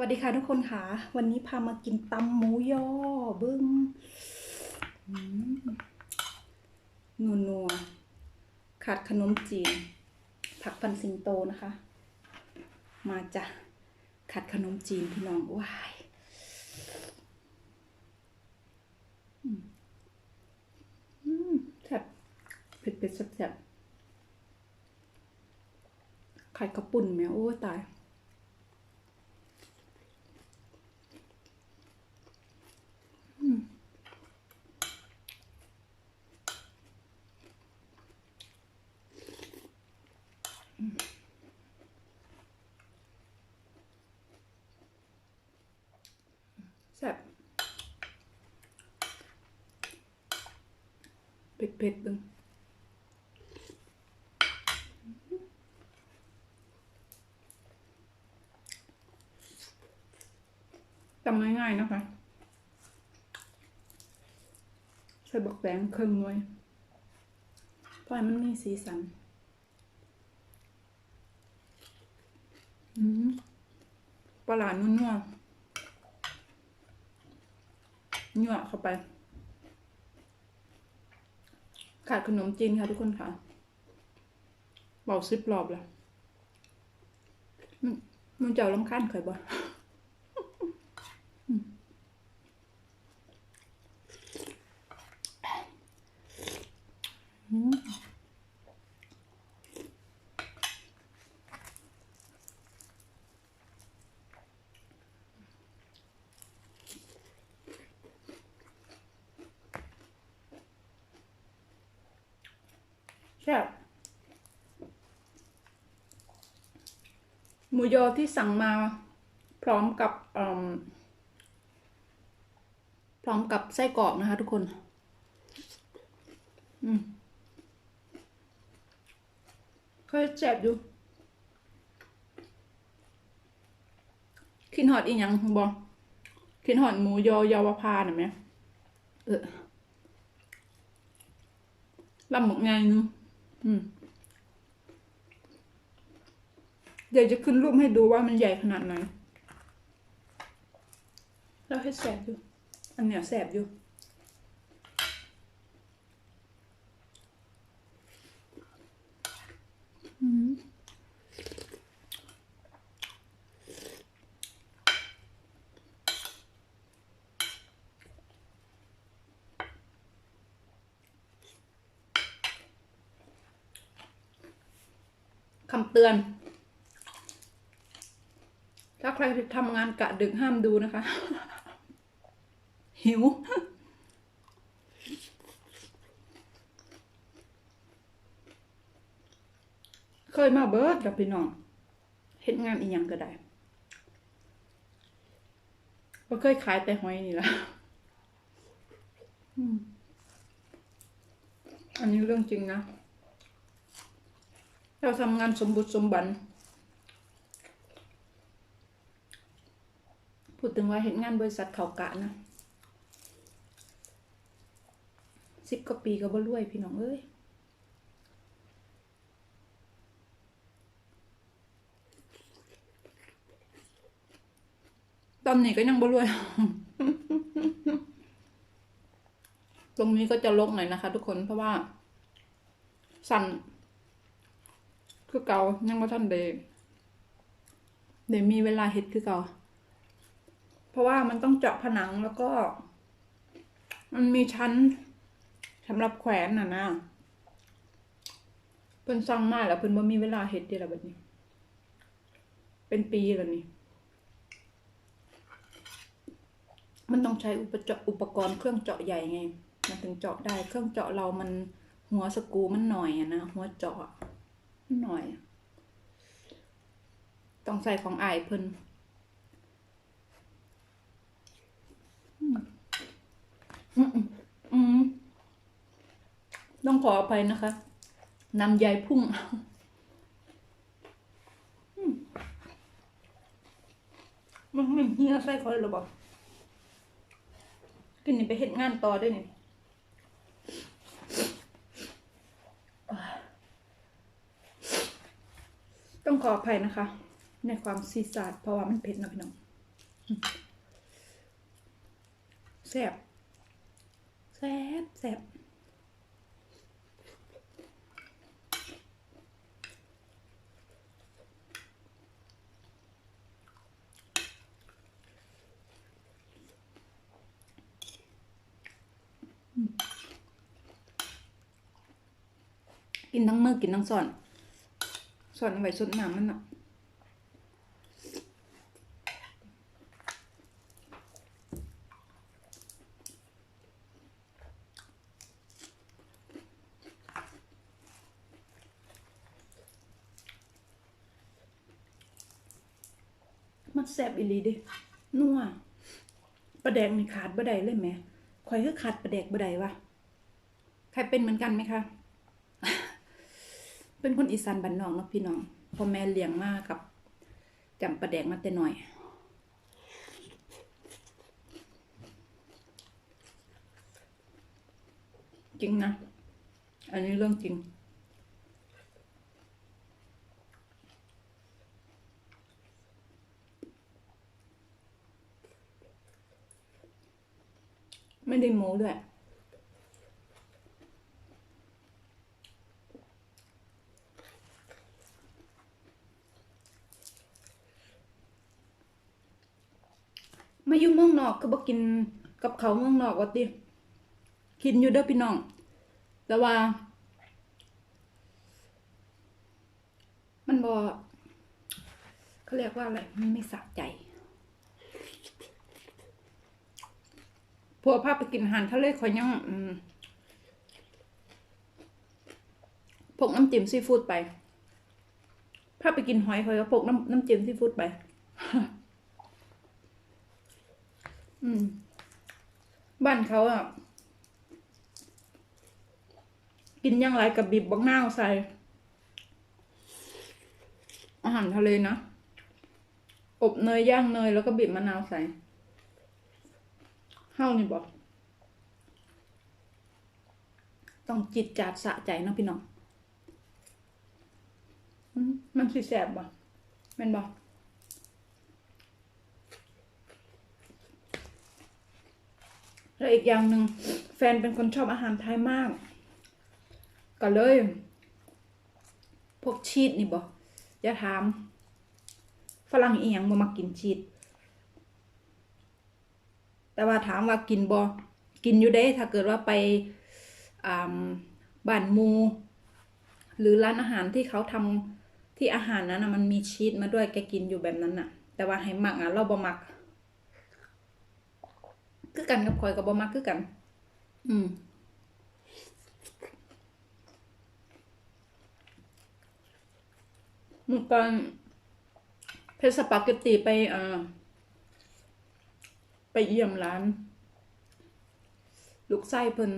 วัสดีค่ะทุกคนค่ะ วันนี้พามากินตำหมูยอเบิ้งนัวนัวๆขาดขนมจีน ผักพันสิงโตนะคะ มาจ้ะขาดขนมจีนพี่น้องว้ายแซ่บเผ็ดเผ็ดๆแซ่บไข่กระปุ่นแมวโอ้ตาย แซ่บ เผ็ดดๆดึงทำง่ายๆนะคะใส่บักแบงเครื่องหน่วยเพราะมันมีสีสันอืมปลาหลานัวๆเหงื่อเข้าไป ขาดขนมจีนค่ะทุกคนค่ะเบาซิปรอบแล้วมันมันเจ้าลำคันเคยบ่อืมอืม แซ่บหมูยอที่สั่งมาพร้อมกับพร้อมกับไส้กรอกนะคะทุกคน อืมเคยแซ่บอยู่ขินหอดอีหยังบอกขินหอดหมูยอเยาวพาหน่อยไหมเออลำหมกไงนึง เดี๋ยวจะขึ้นรูปให้ดูว่ามันใหญ่ขนาดไหนแล้วให้แสบอยู่ อันเนี้ยแสบอยู่อืม คำเตือน ถ้าใครทำงานกะดึกห้ามดูนะคะ หิว เคยมาเบิร์ดกับพี่น้องเห็นงานอีกอย่างก็ได้ก็เคยขายแต่หอยนี่และอันนี้เรื่องจริงนะ เราทำงานสมบุติสมบัน พูดถึงว่าเห็นงานบริษัทเขากะนะสิบกว่าปีก็บ่รวยพี่น้องเอ้ยตอนนี้ก็ยังบ่รวย ตรงนี้ก็จะลกหน่อยนะคะทุกคนเพราะว่า สั่น คือเก่ายังบ่ทันเดเดี๋ยวมีเวลาเฮ็ดคือเก่า เพราะว่ามันต้องเจาะผนังแล้วก็ มันมีชั้นสำหรับแขวนน่ะนะเพิ่นสั่งมาแล้วเพิ่นบ่มีเวลาเฮ็ดเด้ล่ะบัดนี้ เป็นปีแล้วนี่มันต้องใช้อุปจอุปกรณ์เครื่องเจาะใหญ่ไง มันถึงเจาะได้ เครื่องเจาะเรามันหัวสกูมันหน่อยอะนะ หัวเจาะ หน่อย ต้องใส่ของอายเพิ่นต้องขออภัยนะคะนำยายพุ่งมมันไม่เฮียใส่คอยหรอบอกกินนี่ไปเห็นงานต่อได้นี่ ต้องขออภัยนะคะ ในความซีซาดเพราะว่ามันเผ็ดนะพี่น้องแซ่บแซ่บแซ่บกินทั้งมือกินทั้งส่อน ส่อนเอาไว้สดน้ำมันอะมันแซ่บอีหลีเดินัวปลาแดกนี่ขาดบ่ไดเลยแหม่ข่อยคือขาดปลาแดกบ่ไดวะ ใครเป็นเหมือนกันไหมคะ เป็นคนอีสานบ้านนอกเนาะพี่น้องพ่อแม่เลี้ยงมากกับจำปลาแดกมาแต่น้อยจริงนะ อันนี้เรื่องจริง ไม่ได้โม้ด้วย มาอยู่เมืองนอกก็บอกกินกับเขาเมืองนอกว่าติกินอยู่เด้อพี่น้อง แต่ว่า มันบอเขาเรียกว่าอะไรมันไม่สะใจพวกพาไปกินอาหารทะเลขอยยังอืมพกน้ำจิ้มซีฟู้ดไปพาไปกินหอยคอยก็พกน้ำน้ำจิ้มซีฟู้ดไป อืม บ้านเขาอะ กินอยังไรกับบีบบักนาวใส่ อาหารทะเลนะ อบเนยย่างเนยแล้วก็บีบมะนาวใส่เฮ้านี่บอก ต้องจิตจาดสะใจเนาะพี่น้อง มันสิแสบบ่แม่นบ่ แล้วอีกอย่างหนึ่งแฟนเป็นคนชอบอาหารไทยมาก ก็เลย พวกชีสนี่บ่อย่าถาม ฝรั่งอีหยังบ่มากินชีสแต่ว่าถามว่ากินบ่กินอยู่ได้ถ้าเกิดว่าไปาบ้านมู หรือร้านอาหารที่เขาทำที่อาหารนั้นนะมันมีชีสมาด้วยแกกินอยู่แบบนั้นน่ะ แต่ว่าให้มักอะเราบ่มัก คือกันกับคอยกับบ่มักคือกัน อืมเมื่อก่อนเพชรสปาเกตตีไปเอ่อไปเยี่ยมร้าน ลูกไส้เพิ่น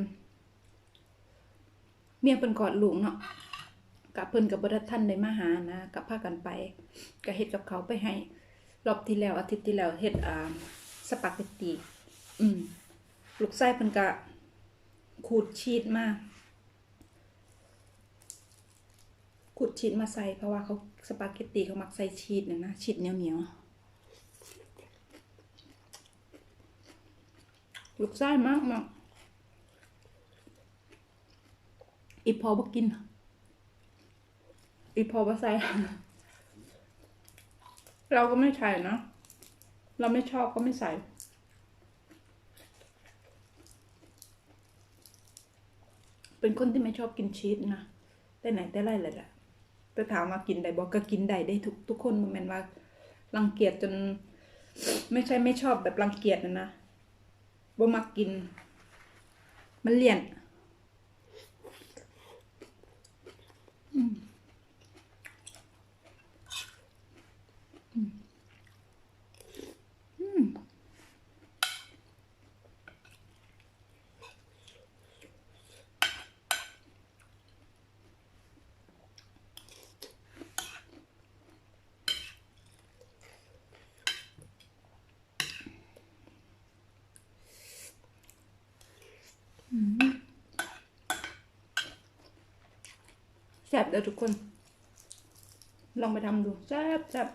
เมียเพิ่นกอดลูกเนาะกับเพิ่นกับบรท่านได้มาหานะกับพากันไปก็เฮ็ดกับเขาไปให้ รอบที่แล้วอาทิตย์ที่แล้วเฮ็ดอ่าสปาเกตตี อืมลูกไส้เพิ่นก็ขูดชีสมาขูดชีสมาใส่เพราะว่าเขาสปาเกตตีเขามักใส่ชีสเนี่ยนะชีสเหนียวเหนียวลูกไส้มากมากอีพอบ่กิน อีพอบ่ใส่ เราก็ไม่ใส่นะ เราไม่ชอบก็ไม่ใส่ เป็นคนที่ไม่ชอบกินชีสนะแต่ไหนแต่ไรเลยแหละแต่ถามว่ากินได้บอกก็กินได้ได้ทุกทุกคนมันแมนว่ารังเกียจจน ไม่ใช่ไม่ชอบแบบรังเกียจนะนะบ่มักกิน มันเลี่ยน อืมอืมอืม แซ่บเด้อทุกคน ลองไปทำดูแซ่บแซ่บ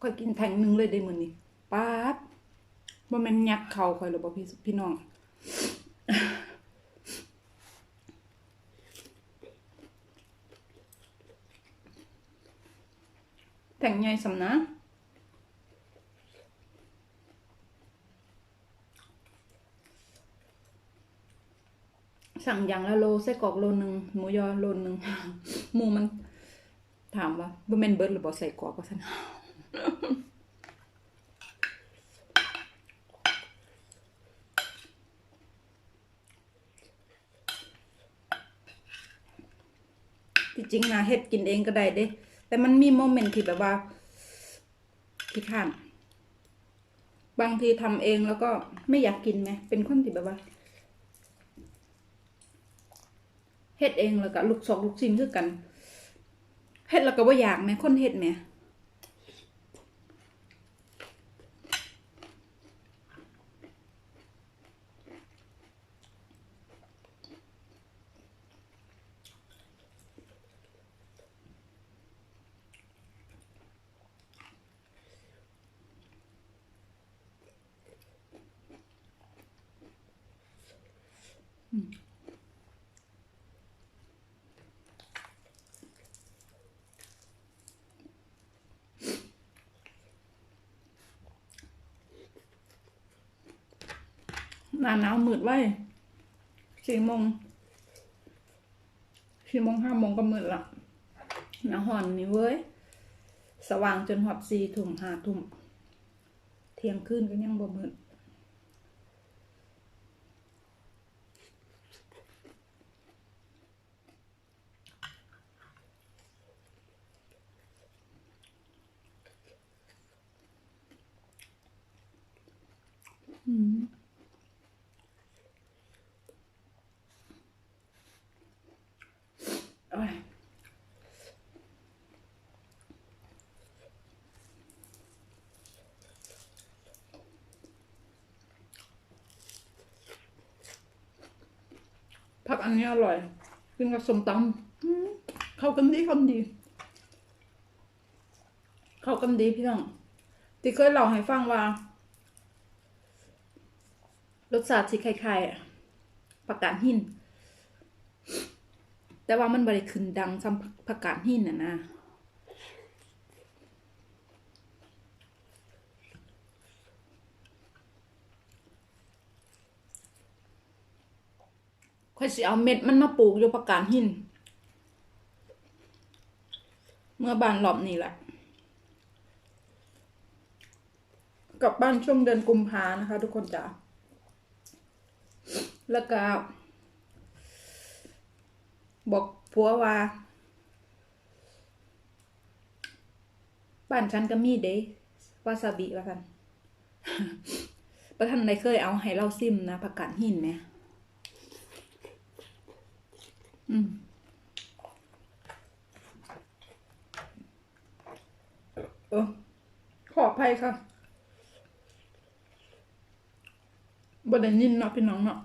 ค่อยกินแทงหนึ่งเลยได้มือนนี้ป๊าบว่ามันยักเข่าค่อยหรือบ่พี่พี่น้องแต่งใหญ่สำนะ สั่งอย่างละโลไส้กรอกโลหนึ่งหมูยอโลหนึ่งหมูมันถามว่าบ่แม่นเบิดหรือบ่ใส่กรอกว่าซั่นที่จริงนะเฮ็ดกินเองก็ได้เด้ แต่มันมีโมเมนต์ที่แบบว่าขี้ข้าน บางทีทำเองแล้วก็ไม่อยากกินไหมเป็นคนที่แบบว่า เฮ็ดเองแล้วก็ลูกซอกลูกชิ้นคือกันเฮ็ดแล้วก็บ่อยากแหมคนเฮ็ดแหม หน้าหนาวมืดไว้สี่โมงสี่โมงห้าโมงก็มืดละหนาห่อนนี่เว้ย สว่างจนหอบสี่ทุ่มห้าทุ่มเที่ยงคืนก็ยังบ่มืด อืมโอ้ย ผักอันนี้อร่อยกินกับส้มตำอืมเข้ากันดีเข้ากันดี เข้ากันดีพี่น้องที่เคยเล่าให้ฟังว่ารสชาติสิคล้ายๆอะผักกาดหิน แต่ว่ามันบริขึ้นดังซ้ำผักกาดหินน่ะนะ ค่อยสิเอาเม็ดมันมาปลูกอยู่ผักกาดหิน เมื่อบานหลอบนี่แหละ กลับบ้านช่วงเดือนกุมภานะคะ ทุกคนจ๋าแล้วก็ บอกผัวว่าบ้านฉันก็มีเด้วาซาบิว่ากันประท่านได้เคยเอาให้เราซิมนะผักกาดหินเนี่ย อืมเออขออภัยค่ะบด้ยินเนาะพี่น้องเนาะ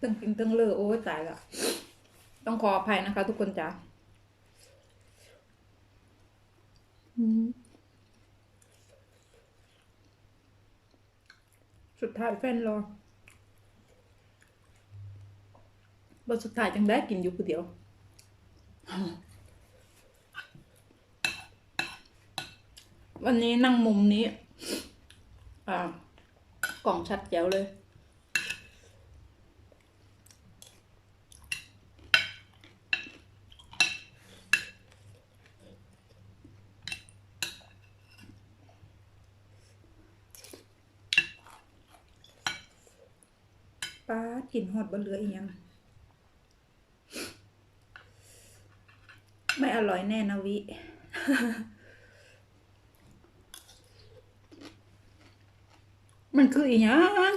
ตึงกินตึงเลอโอ้ยตายละต้องขออภัยนะคะ ทุกคนจ้าสุดท้ายแฟนรอ บทสุดท้ายจังได้กินอยู่คนเดียว วันนี้นั่งมุมนี้ อ่ากล่องชัดแจ๋วเลย ป้ากินหอดบนเรืออีกยัง ไม่อร่อยแน่นะวิ มันคืออีหยัง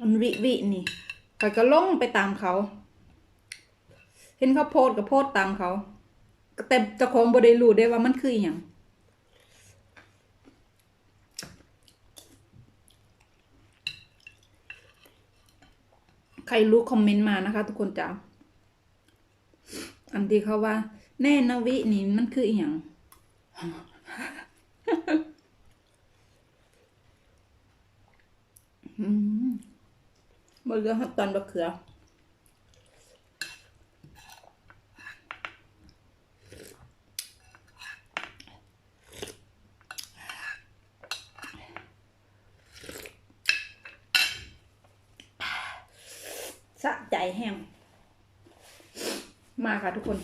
มันวิวินี่ข่ก็ลงไปตามเขา เห็นเขาโพสต์ก็โพสตามเขา แต่เจ้าของบ่ได้รู้ได้ว่ามันคืออีหยัง ใครรู้คอมเมนต์มานะคะ ทุกคนจ้าอันที่เขาว่า แน่นวินี่มันคืออีหยังอืมบนเรือตอนบะเขือ แห้ง มาค่ะทุกคน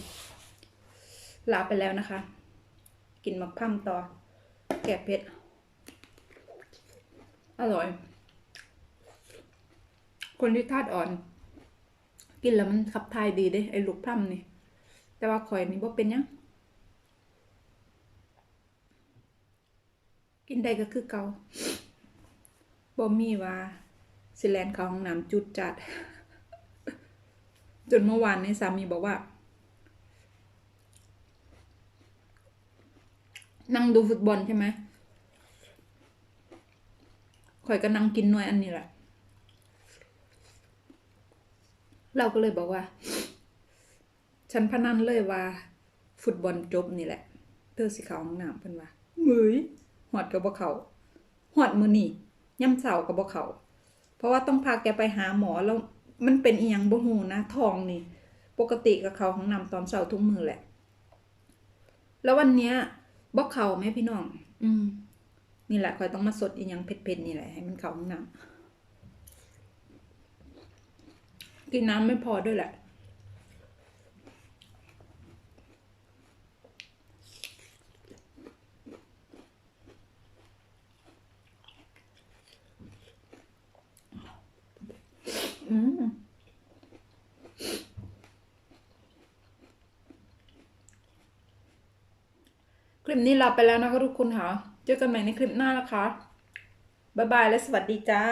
ลาไปแล้วนะคะ กินมักพั่มต่อ แกะเผ็ด อร่อย คนที่ธาตุอ่อน กินแล้วมันขับถ่ายดีเด้ไอ้ลูกพร่ำนี่ แต่ว่าข่อยนี่บ่เป็นยังกินได้ก็คือเกาบ่มีว่าสิแลนเขาห้องน้ำจุดจัด จนเมื่อวานนี้สามีบอกว่า นั่งดูฟุตบอลใช่ไหมข่อยก็นั่งกินหน่วยอันนี้แหละ เราก็เลยบอกว่า ฉันพนันเลยว่า ฟุตบอลจบนี่แหละ เธอสิเขาห้องน้ำเพิ่นว่ามืยหอดกับบ่เขาหอดมือนี่ย่ำเสากับบ่เขาเพราะว่าต้องพาแกไปหาหมอแล้ว มันเป็นอีหยังบ่ฮู้นะทองนี่ ปกติกับเขาห้องน้ำตอนเช้าทุกมือแหละ แล้ววันเนี้ยบ่เขาแม่พี่น้อง อืม นี่แหละคอยต้องมาสดอีหยังเผ็ดๆนี่แหละให้มันเข้าห้องน้ำกินน้ำไม่พอด้วยแหละ อืม ค ลิปนี้ลาไปแล้วนะคะทุกคนค่ะ เจอกันใหม่ในคลิปหน้านะคะ บ๊ายบายและสวัสดีจ้า